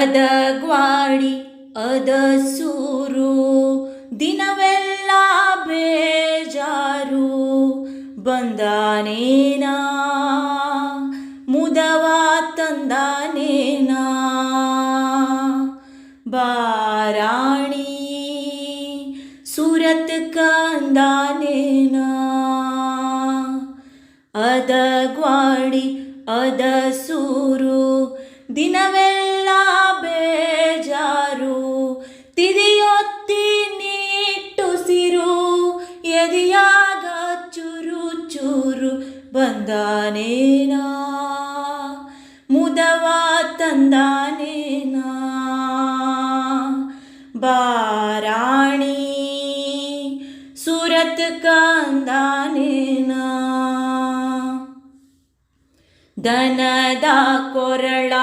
ಅದಗ್ವಾಡಿ ಅದಸೂರು ದಿನವೆಲ್ಲ ಬೇಜಾರು, ಬಂದಾನೇನಾ? ಮುದವ ತಂದಾನೇನಾ? ಬಾರಾಣಿ, ಸೂರತ್ ಕಂದಾನೇನಾ? ಅದ ಗ್ವಾಡಿ, ಅದ ಸೂರು, ದಿನವೆಲ್ಲ ಎದೆಯಾಗ ಚೂರು ಚೂರು ಬಂದಾನೇನಾ ಮುದವ ತಂದಾನೇನಾ ಬಾರಾಣಿ ಸೂರತ್ ಕಂದಾನೇನಾ ದನದ ಕೊರಳ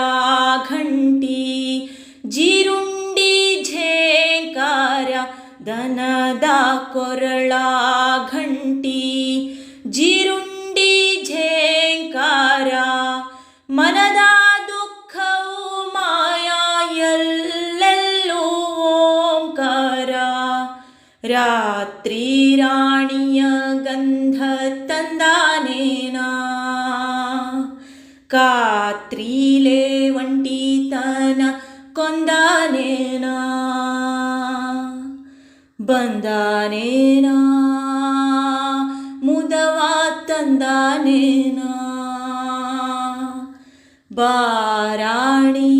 ಘಂಟಿ ಜೀರುಂಡಿ ಝೇಂಕಾರ ದನದ ಕೊರಳ ಘಂಟಿ ಜೀರುಂಡಿ ಝೇಂಕಾರ ಮನದ ದುಃಖವು ಮಾಯ ಎಲ್ಲೆಲ್ಲೂ ಓಂಕಾರ ರಾತ್ರಿ ರಾಣಿಯ ಗಂಧ ತಂದಾನೇನಾ ಕಾತ್ರೀಲೆ ಒಂಟಿತನ ಕೊಂದಾನೇನಾ ಬಂದಾನೇನಾ? ಮುದವ ತಂದಾನೇನಾ? ಬಾರಾಣಿ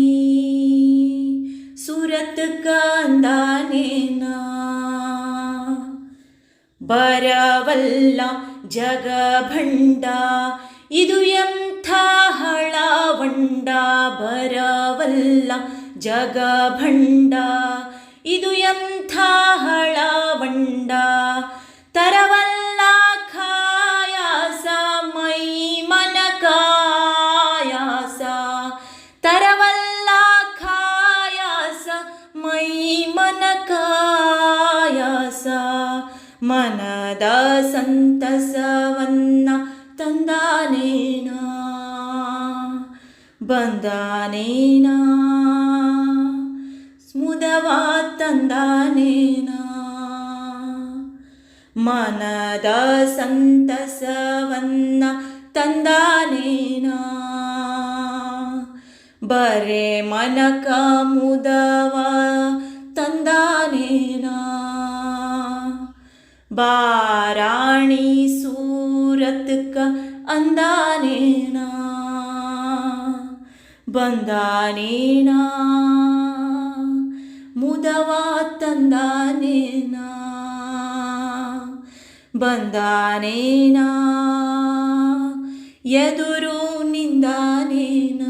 ಸುರತ್ ಕಂದಾನೇನಾ? ಬರವಲ್ಲ ಜಗಭಂಡ ಇದು ಎಂಥ ಹಳವಂಡ? ಬರವಲ್ಲ ಜಗಭಂಡ ಇದು ಎಂಥ ಹಳವಂಡ. ತರವಲ್ಲ ಖಾಯಾಸ, ಮೈ ಮನ ಕಾಯಾಸ ತರವಲ್ಲ ಖಾಯಾಸ, ಮೈ ಮನ ಕಾಯಾಸ ಮನದ ಸಂತಸವನ್ನ ತಂದಾನೇನಾ? ಬಂದಾನೇನಾ? ತಂದಾನೇನಾ ಮನದ ಸಂತಸವನ್ನ ತಂದಾನೇನಾ ಬರೆ ಮನಕ ಮುದವ ತಂದಾನೇನಾ ಬಾರಾಣಿ ಸೂರತ್ಕ ಅಂದಾನೇನಾ ಬಂದಾನೇನಾ ಮುದವ ತಂದಾನೇನಾ? ಬಂದಾನೇನಾ? ಎದುರು ನಿಂದಾನೇನಾ?